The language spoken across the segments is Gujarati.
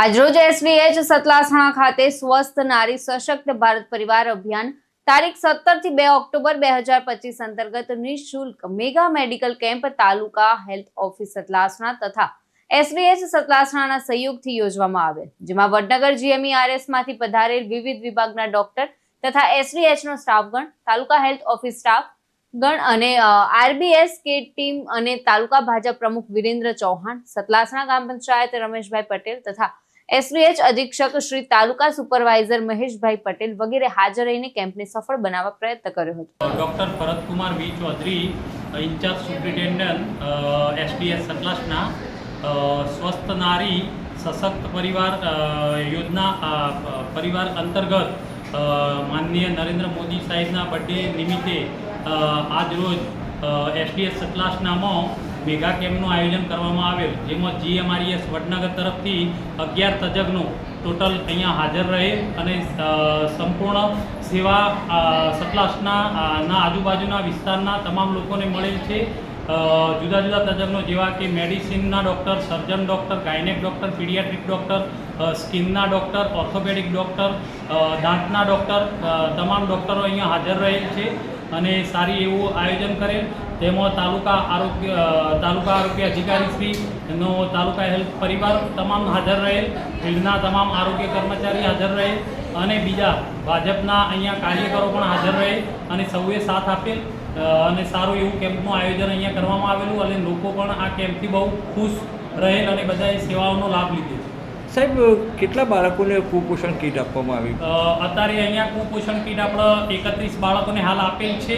આજરોજ એસવીએચ સતલાસણા ખાતે સ્વસ્થ નારી સશક્ત ભારત પરિવાર અભિયાન તારીખ સત્તરથી બે ઓક્ટોબર બે હજાર પચીસ અંતર્ગત નિઃશુલ્ક mega medical camp taluka health office Satlasana તથા એસવીએચ સતલાસણાના સહયોગથી યોજવામાં આવેલ, જેમાં વડનગર જીએમઈઆરએસમાંથી પધારેલ વિવિધ વિભાગના ડોક્ટર તથા એસડીએચ નો સ્ટાફગણ, તાલુકા હેલ્થ ઓફિસ સ્ટાફ ગણ અને આરબીએસ કે ટીમ અને તાલુકા ભાજપ પ્રમુખ વિરેન્દ્ર ચૌહાણ, સતલાસણા ગ્રામ પંચાયત રમેશભાઈ પટેલ તથા એસડીએચ અધિક્ષક શ્રી તાલુકા સુપરવાઇઝર મહેશભાઈ પટેલ વગેરે હાજર રહીને કેમ્પને સફળ બનાવવા પ્રયત્ન કર્યો હતો. Doctor Bharatkumar V Chaudhary incharge superintendent SDS Satlasana સ્વસ્થ નારી, સશક્ત પરિવાર યોજના પરિવાર અંતર્ગત માનનીય નરેન્દ્ર મોદી સાહેબના બર્થડે નિમિત્તે આજ રોજ એસડીએસ સતલાસનામાં મેગા કેમ્પનું આયોજન કરવામાં આવેલ, જેમાં જીએમઆરએસ વડનગર તરફથી અગિયાર તજજ્ઞો ટોટલ અહીંયા હાજર રહે અને સંપૂર્ણ સેવા સતલાસના ના આજુબાજુના વિસ્તારના તમામ લોકોને મળેલ છે. જુદા જુદા તજજ્ઞો જેવા કે મેડિસિનના doctor, surgeon doctor, gynaec doctor, paediatric doctor સ્કિનના doctor, orthopaedic doctor દાંતના ડૉક્ટર તમામ ડૉક્ટરો અહીંયા હાજર રહેલ છે. અને સારી એવું આયોજન કરેલ. તેમાં તાલુકા આરોગ્ય તાલુકા આરોગ્ય અધિકારી શ્રી નો તાલુકા હેલ્થ પરિવાર તમામ હાજર રહેલ, ફિલ્ડના તમામ આરોગ્ય કર્મચારી હાજર રહે અને બીજા ભાજપના અહીંયા કાર્યકરો પણ હાજર રહે અને સૌએ સાથ આપેલ. અને સારું એવું કેમ્પનું આયોજન અહીંયા કરવામાં આવેલું અને લોકો પણ આ કેમ્પથી બહુ ખુશ રહેલ અને બધાએ સેવાઓનો લાભ લીધો સાહેબ કેટલા બાળકોને કુપોષણ કીટ આપવામાં આવી અત્યારે અહીંયા કુપોષણ કીટ આપણે એકત્રીસ બાળકોને હાલ આપેલ છે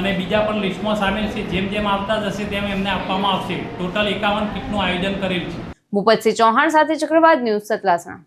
અને બીજા પણ લિસ્ટમાં સામેલ છે. જેમ જેમ આવતા જશે તેમ એમને આપવામાં આવશે. ટોટલ એકાવન કીટનું આયોજન કરેલ છે. ભૂપતસિંહ ચૌહાણ સાથે ચક્રવાત ન્યૂઝ સતલાસણા.